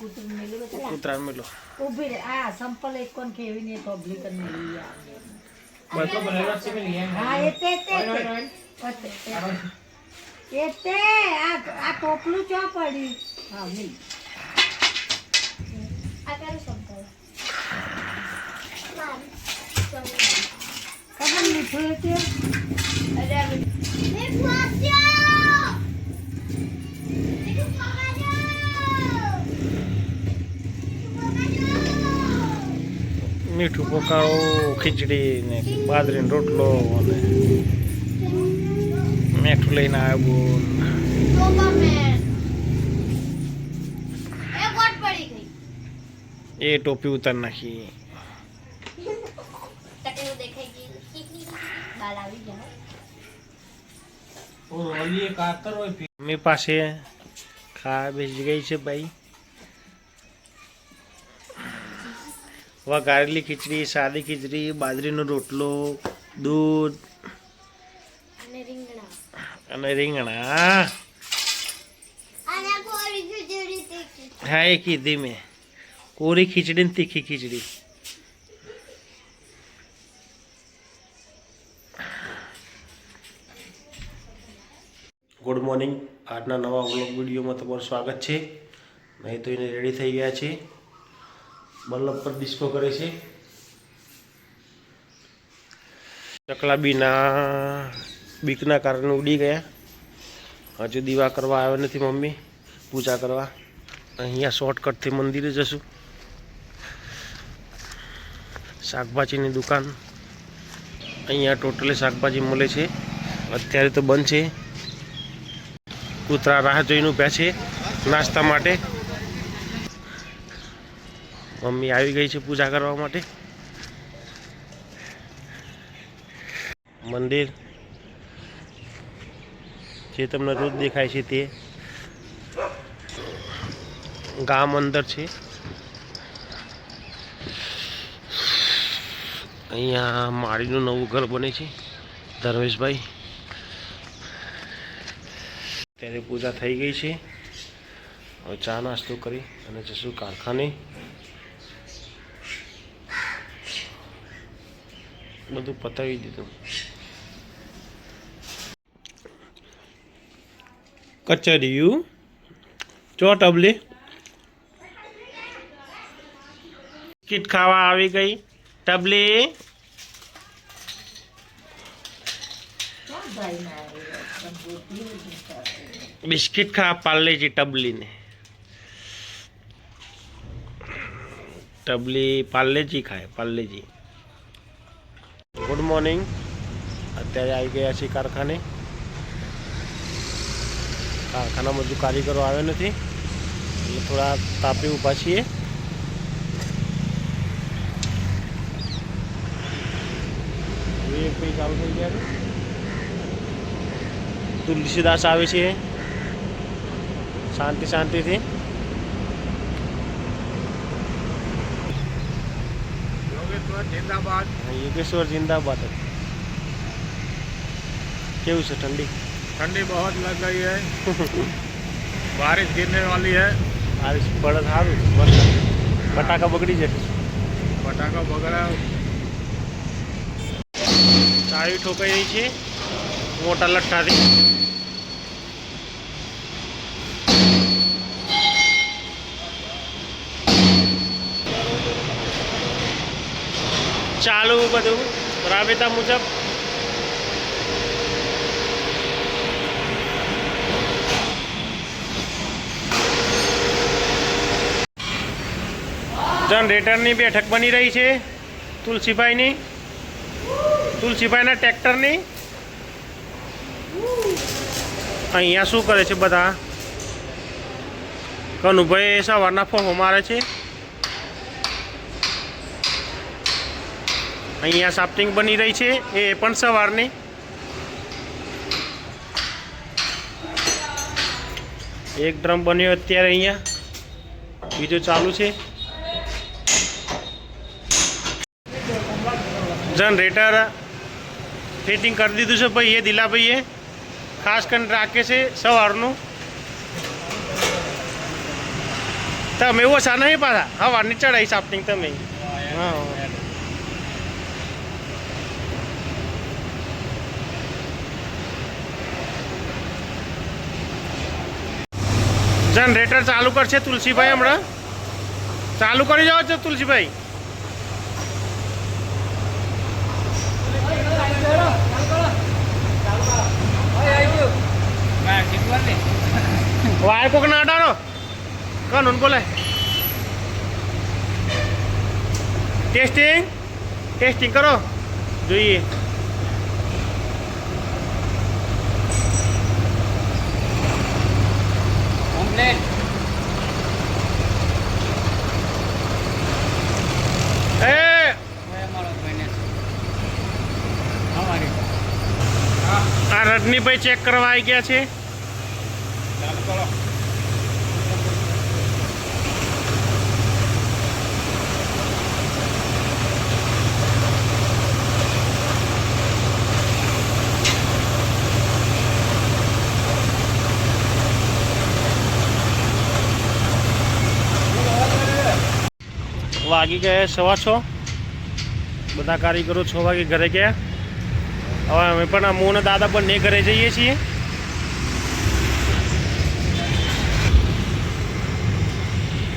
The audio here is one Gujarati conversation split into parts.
કૂતરા મેલો ઊભી રે આ સંપલ એક કોણ કેવી ને પબ્લિક ને લઈ આવે હા એ તે તે તે. એ તે આ આ ટોપલું ચો પડી હા મિલ આ ક્યારે સંભાળ ખબર મીઠું એ તે અરે આ મીઠું પોકાળો ખીચડી ને બાજરીનો રોટલો અને મીઠું લઈને આવ્યું એ ટોપી ઉતાર નાખી. મમ્મી પાસે ખા બેસી ગઈ છે ભાઈ. વઘારેલી ખીચડી સાદી ખીચડી બાજરીનો રોટલો દૂધ અને રીંગણા. અને રીંગણા. અને કોરી ખીચડી તીખી. હા એ કીધી મેં. કોરી ખીચડી ને તીખી ખીચડી. ગુડ મોર્નિંગ આજના નવા વ્લોગ વિડીયોમાં તમારું સ્વાગત છે. નહીં તો એને રેડી થઈ ગયા છે. બલ્લભ પર ડિસ્કો કરે છે. ચકલાબીના બીકના કારણે ઉડી ગયા. હજુ દીવા કરવા આવ્યો નથી મમ્મી. પૂજા કરવા. અહીંયા શોર્ટકટથી મંદિરે જશું. શાકભાજીની દુકાન. અહીંયા ટોટલી શાકભાજી મળે છે. અત્યારે તો બંધ છે. કૂતરા રાહ જોઈને ઊભ્યા છે. નાસ્તા માટે. મમ્મી આવી ગઈ છે પૂજા કરવા માટે. મંદિર. જે તમને રોજ દેખાય છે તે. ગામ અંદર છે. અહીંયા માળીનું નવું ઘર બને છે, ધર્મેશભાઈ. ત્યારે પૂજા થઈ ગઈ છે. હવે ચા નાસ્તો કરી અને જશું કારખાને. બધું પતાવી દીધું. કચરિયું ચો ટબલી બિસ્કિટ ખાવા આવી ગઈ. ટબલી બિસ્કિટ ખા પાર્લેજી ટબલીને ટબલી પાર્લેજી ખાય પાર્લેજી ગુડ મોર્નિંગ. અત્યારે આવી ગયા છીએ કારખાને. કારખાનામાં હજુ કારીગરો આવ્યો નથી. એટલે થોડા તાપી ઊભા છીએ. ચાલુ થઈ ગયા છે તુલસીદાસ આવે છે. શાંતિ, શાંતિથી. जिंदाबाद હા, યોગેશ્વર જિંદાબાદ કેવું છે ઠંડી ठंडी बहुत लग गई है बारिश गिरने वाली है આ પડે સારું વરસાદ બટાકા બગડી જશે पटाखा वगैरह ચાવી ઠોકાઈ રહી છે મોટા લઠ્ઠાથી ચાલુ બધું રાબેતા મુજબ. જનરેટરની બેઠક બની રહી છે તુલસીભાઈની. તુલસીભાઈના ટ્રેક્ટરની. અહીંયા શું કરે છે બધા? કનુભાઈ સવારના ફોર્મ મારે છે. અહીંયા સાફ્ટિંગ બની રહી છે એ પણ સવારની. એક ડ્રમ બન્યો અત્યારે અહીંયા. બીજો ચાલુ છે. જનરેટર ફિટિંગ કરી દીધું છે ભાઈ એ દિલાભાઈએ. ખાસ કરીને રાખે છે સવારનું. તમે ઓછા નહીં પાછા? હવાની ચડાઈ સાફ્ટિંગ તમે. હા. જનરેટર ચાલુ કરશે તુલસીભાઈ હમણાં. ચાલુ કરી જાઓ છો તુલસીભાઈ. વાય કોક ના અડાડો. કોણ બોલે ટેસ્ટિંગ ટેસ્ટિંગ કરો. જોઈએ એ આ રજનીભાઈ ચેક કરવા આવી ગયા છે. વાગી ગયા સવા છ. બધા કારીગરો છ વાગે ઘરે ગયા. હવે અમે પણ આ મોં અને દાદા બંને ઘરે જઈએ છીએ.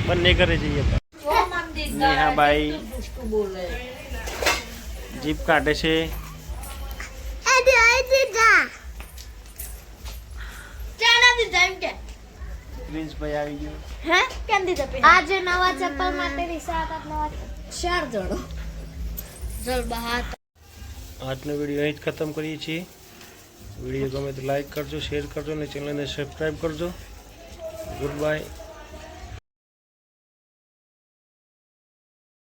બંને ઘરે જઈએ નેહાબાઈ બોલે જીપ કાઢે છે. પ્રિન્સભાઈ આવી ગયો. હે? કેમ દીધા પે આજે નવા ચપ્પલ માટે નવા ચાર જણો ચલ બહાર. આજનો વીડિયો અહીં જ ખતમ કરીએ છીએ. વીડિયો ગમે તો લાઇક કરજો શેર કરજો અને ચેનલને સબસ્ક્રાઈબ કરજો. Good bye